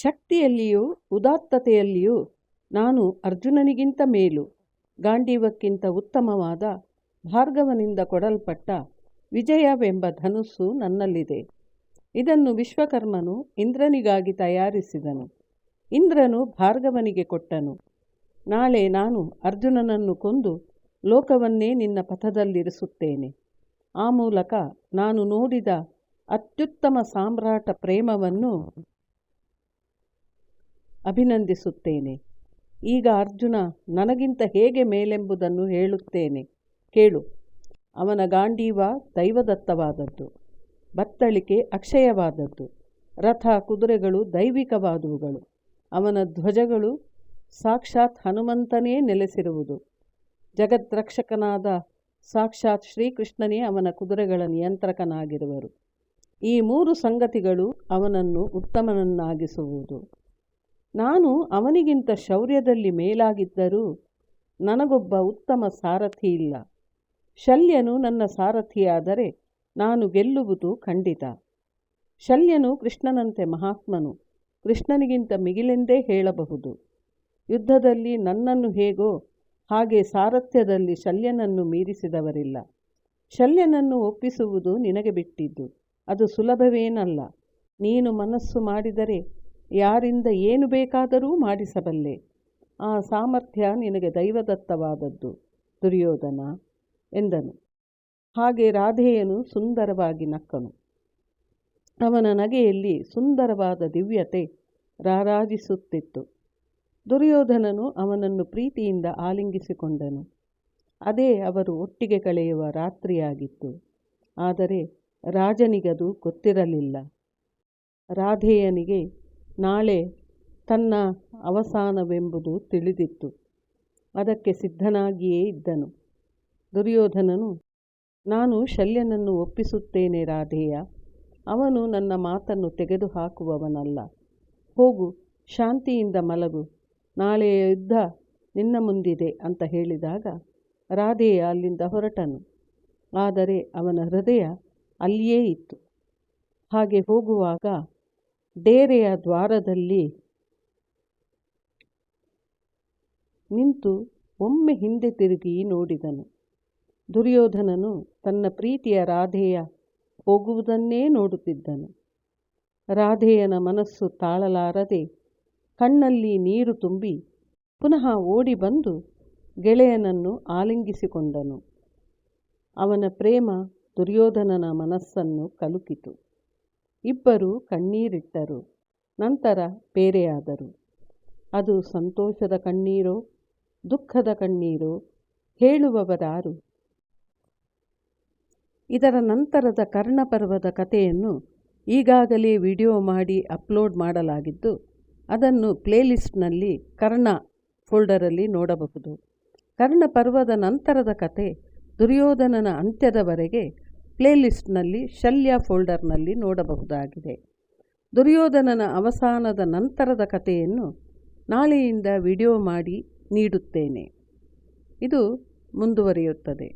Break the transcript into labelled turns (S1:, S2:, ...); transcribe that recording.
S1: ಶಕ್ತಿಯಲ್ಲಿಯೂ ಉದಾತ್ತತೆಯಲ್ಲಿಯೂ ನಾನು ಅರ್ಜುನನಿಗಿಂತ ಮೇಲು, ಗಾಂಡೀವಕ್ಕಿಂತ ಉತ್ತಮವಾದ ಭಾರ್ಗವನಿಂದ ಕೊಡಲ್ಪಟ್ಟ ವಿಜಯವೆಂಬ ಧನುಸ್ಸು ನನ್ನಲ್ಲಿದೆ. ಇದನ್ನು ವಿಶ್ವಕರ್ಮನು ಇಂದ್ರನಿಗಾಗಿ ತಯಾರಿಸಿದನು. ಇಂದ್ರನು ಭಾರ್ಗವನಿಗೆ ಕೊಟ್ಟನು. ನಾಳೆ ನಾನು ಅರ್ಜುನನನ್ನು ಕೊಂದು ಲೋಕವನ್ನೇ ನಿನ್ನ ಪಥದಲ್ಲಿರಿಸುತ್ತೇನೆ. ಆ ಮೂಲಕ ನಾನು ನೋಡಿದ ಅತ್ಯುತ್ತಮ ಸಾಮ್ರಾಟ ಪ್ರೇಮವನ್ನು ಅಭಿನಂದಿಸುತ್ತೇನೆ. ಈಗ ಅರ್ಜುನ ನನಗಿಂತ ಹೇಗೆ ಮೇಲೆಂಬುದನ್ನು ಹೇಳುತ್ತೇನೆ. ಕೇಳು. ಅವನ ಗಾಂಡೀವ ದೈವದತ್ತವಾದದ್ದು. ಬತ್ತಳಿಕೆ ಅಕ್ಷಯವಾದದ್ದು. ರಥ ಕುದುರೆಗಳು ದೈವಿಕವಾದವುಗಳು. ಅವನ ಧ್ವಜಗಳು ಸಾಕ್ಷಾತ್ ಹನುಮಂತನೇ ನೆಲೆಸಿರುವುದು. ಜಗದ್ರಕ್ಷಕನಾದ ಸಾಕ್ಷಾತ್ ಶ್ರೀಕೃಷ್ಣನೇ ಅವನ ಕುದುರೆಗಳ ನಿಯಂತ್ರಕನಾಗಿರುವರು. ಈ ಮೂರು ಸಂಗತಿಗಳು ಅವನನ್ನು ಉತ್ತಮನನ್ನಾಗಿಸುವುದು. ನಾನು ಅವನಿಗಿಂತ ಶೌರ್ಯದಲ್ಲಿ ಮೇಲಾಗಿದ್ದರೂ ನನಗೊಬ್ಬ ಉತ್ತಮ ಸಾರಥಿ ಇಲ್ಲ. ಶಲ್ಯನು ನನ್ನ ಸಾರಥಿಯಾದರೆ ನಾನು ಗೆಲ್ಲುವುದು ಖಂಡಿತ. ಶಲ್ಯನು ಕೃಷ್ಣನಂತೆ ಮಹಾತ್ಮನು. ಕೃಷ್ಣನಿಗಿಂತ ಮಿಗಿಲೆಂದೇ ಹೇಳಬಹುದು. ಯುದ್ಧದಲ್ಲಿ ನನ್ನನ್ನು ಹೇಗೋ ಹಾಗೆ ಸಾರಥ್ಯದಲ್ಲಿ ಶಲ್ಯನನ್ನು ಮೀರಿಸಿದವರಿಲ್ಲ. ಶಲ್ಯನನ್ನು ಒಪ್ಪಿಸುವುದು ನಿನಗೆ ಬಿಟ್ಟಿದ್ದು. ಅದು ಸುಲಭವೇನಲ್ಲ. ನೀನು ಮನಸ್ಸು ಮಾಡಿದರೆ ಯಾರಿಂದ ಏನು ಬೇಕಾದರೂ ಮಾಡಿಸಬಲ್ಲೆ. ಆ ಸಾಮರ್ಥ್ಯ ನಿನಗೆ ದೈವದತ್ತವಾದದ್ದು, ದುರ್ಯೋಧನ ಎಂದನು. ಹಾಗೆ ರಾಧೆಯನು ಸುಂದರವಾಗಿ ನಕ್ಕನು. ಅವನ ನಗೆಯಲ್ಲಿ ಸುಂದರವಾದ ದಿವ್ಯತೆ ರಾರಾಜಿಸುತ್ತಿತ್ತು. ದುರ್ಯೋಧನನು ಅವನನ್ನು ಪ್ರೀತಿಯಿಂದ ಆಲಿಂಗಿಸಿಕೊಂಡನು. ಅದೇ ಅವರು ಒಟ್ಟಿಗೆ ಕಳೆಯುವ ರಾತ್ರಿಯಾಗಿತ್ತು. ಆದರೆ ರಾಜನಿಗದು ಗೊತ್ತಿರಲಿಲ್ಲ. ರಾಧೇಯನಿಗೆ ನಾಳೆ ತನ್ನ ಅವಸಾನವೆಂಬುದು ತಿಳಿದಿತ್ತು. ಅದಕ್ಕೆ ಸಿದ್ಧನಾಗಿಯೇ ಇದ್ದನು. ದುರ್ಯೋಧನನು, ನಾನು ಶಲ್ಯನನ್ನು ಒಪ್ಪಿಸುತ್ತೇನೆ ರಾಧೇಯ. ಅವನು ನನ್ನ ಮಾತನ್ನು ತೆಗೆದುಹಾಕುವವನಲ್ಲ. ಹೋಗು, ಶಾಂತಿಯಿಂದ ಮಲಗು. ನಾಳೆಯ ಯುದ್ಧ ನಿನ್ನ ಮುಂದಿದೆ ಅಂತ ಹೇಳಿದಾಗ ರಾಧೆಯ ಅಲ್ಲಿಂದ ಹೊರಟನು. ಆದರೆ ಅವನ ಹೃದಯ ಅಲ್ಲಿಯೇ ಇತ್ತು. ಹಾಗೆ ಹೋಗುವಾಗ ಡೇರೆಯ ದ್ವಾರದಲ್ಲಿ ನಿಂತು ಒಮ್ಮೆ ಹಿಂದೆ ತಿರುಗಿ ನೋಡಿದನು. ದುರ್ಯೋಧನನು ತನ್ನ ಪ್ರೀತಿಯ ರಾಧೆಯ ಹೋಗುವುದನ್ನೇ ನೋಡುತ್ತಿದ್ದನು. ರಾಧೆಯನ ಮನಸ್ಸು ತಾಳಲಾರದೆ ಕಣ್ಣಲ್ಲಿ ನೀರು ತುಂಬಿ ಪುನಃ ಓಡಿ ಬಂದು ಗೆಳೆಯನನ್ನು ಆಲಿಂಗಿಸಿಕೊಂಡನು. ಅವನ ಪ್ರೇಮ ದುರ್ಯೋಧನನ ಮನಸ್ಸನ್ನು ಕಲುಕಿತು. ಇಬ್ಬರು ಕಣ್ಣೀರಿಟ್ಟರು. ನಂತರ ಬೇರೆಯಾದರು. ಅದು ಸಂತೋಷದ ಕಣ್ಣೀರೋ, ದುಃಖದ ಕಣ್ಣೀರೋ ಹೇಳುವವರಾರು. ಇದರ ನಂತರದ ಕರ್ಣಪರ್ವದ ಕಥೆಯನ್ನು ಈಗಾಗಲೇ ವಿಡಿಯೋ ಮಾಡಿ ಅಪ್ಲೋಡ್ ಮಾಡಲಾಗಿದ್ದು, ಅದನ್ನು ಪ್ಲೇಲಿಸ್ಟ್ನಲ್ಲಿ ಕರ್ಣ ಫೋಲ್ಡರಲ್ಲಿ ನೋಡಬಹುದು. ಕರ್ಣಪರ್ವದ ನಂತರದ ಕತೆ ದುರ್ಯೋಧನನ ಅಂತ್ಯದವರೆಗೆ ಪ್ಲೇಲಿಸ್ಟ್ನಲ್ಲಿ ಶಲ್ಯ ಫೋಲ್ಡರ್ನಲ್ಲಿ ನೋಡಬಹುದಾಗಿದೆ. ದುರ್ಯೋಧನನ ಅವಸಾನದ ನಂತರದ ಕಥೆಯನ್ನು ನಾಳೆಯಿಂದ ವಿಡಿಯೋ ಮಾಡಿ ನೀಡುತ್ತೇನೆ. ಇದು ಮುಂದುವರಿಯುತ್ತದೆ.